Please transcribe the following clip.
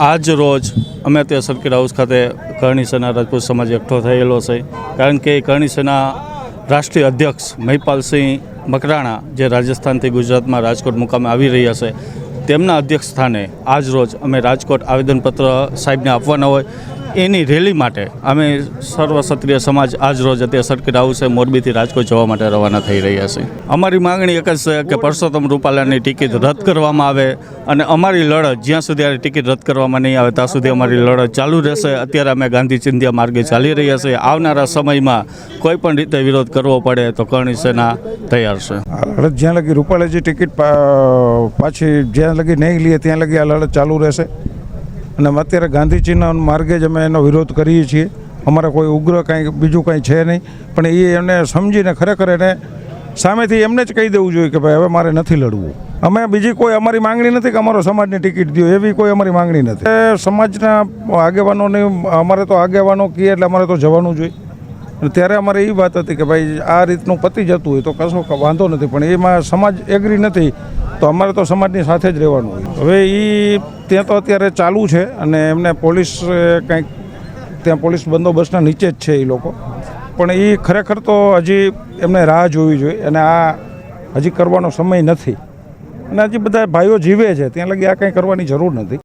આજ રોજ અમે તે સર્કિટ હાઉસ ખાતે કરણી સેના રાજપૂત સમાજ એકઠો થયેલો છે. કારણ કે કરણી સેના રાષ્ટ્રીય અધ્યક્ષ મહિપાલસિંહ મકરાણા જે રાજસ્થાનથી ગુજરાતમાં રાજકોટ મુકામે આવી રહ્યા છે, તેમના અધ્યક્ષ સ્થાને આજ રોજ અમે રાજકોટ આવેદનપત્ર સાહેબને આપવાના હોય. એની રેલી માટે અમે સર્વ સમાજ આજ રોજ અત્યારે સર્કિટ હાઉસે મોરબીથી રાજકોટ જવા માટે રવાના થઈ રહ્યા છે અમારી માંગણી એક જ છે કે પરસોત્તમ રૂપાલાની ટિકિટ રદ કરવામાં આવે અને અમારી લડત જ્યાં સુધી આ ટિકિટ રદ કરવામાં નહીં આવે, ત્યાં સુધી અમારી લડત ચાલુ રહેશે. અત્યારે અમે ગાંધી ચિંધ્યા માર્ગે ચાલી રહ્યા છીએ. આવનારા સમયમાં કોઈ પણ રીતે વિરોધ કરવો પડે તો કરણી સેના તૈયાર છે. લડત જ્યાં લગી રૂપાલાજી ટિકિટ પાછી જ્યાં લગી નહીં લઈએ ત્યાં લગી આ લડત ચાલુ રહેશે. અને અત્યારે ગાંધીજીના માર્ગે જ અમે એનો વિરોધ કરીએ છીએ. અમારે કોઈ ઉગ્ર કાંઈ બીજું કાંઈ છે નહીં. પણ એ એમને સમજીને ખરેખર એને સામેથી એમને જ કહી દેવું જોઈએ કે ભાઈ હવે મારે નથી લડવું. અમે બીજી કોઈ અમારી માંગણી નથી કે અમારો સમાજની ટિકિટ દો. એવી કોઈ અમારી માંગણી નથી. સમાજના આગેવાનોની, અમારે તો આગેવાનો કહીએ એટલે અમારે તો જવાનું જોઈએ. અને ત્યારે અમારે એ વાત હતી કે ભાઈ આ રીતનું પતી જતું હોય તો કશો વાંધો નથી. પણ એમાં સમાજ એગ્રી નથી. તો અમારે તો સમાજની સાથે જ રહેવાનું હોય. હવે એ ત્યાં તો અત્યારે ચાલુ છે અને એમને પોલીસ કંઈક ત્યાં પોલીસ બંદોબસ્તના નીચે જ છે એ લોકો. પણ એ ખરેખર તો હજી એમને રાહ જોવી જોઈએ અને આ હજી કરવાનો સમય નથી. અને હજી બધા ભાઈઓ જીવે છે, ત્યાં લગી આ કંઈ કરવાની જરૂર નથી.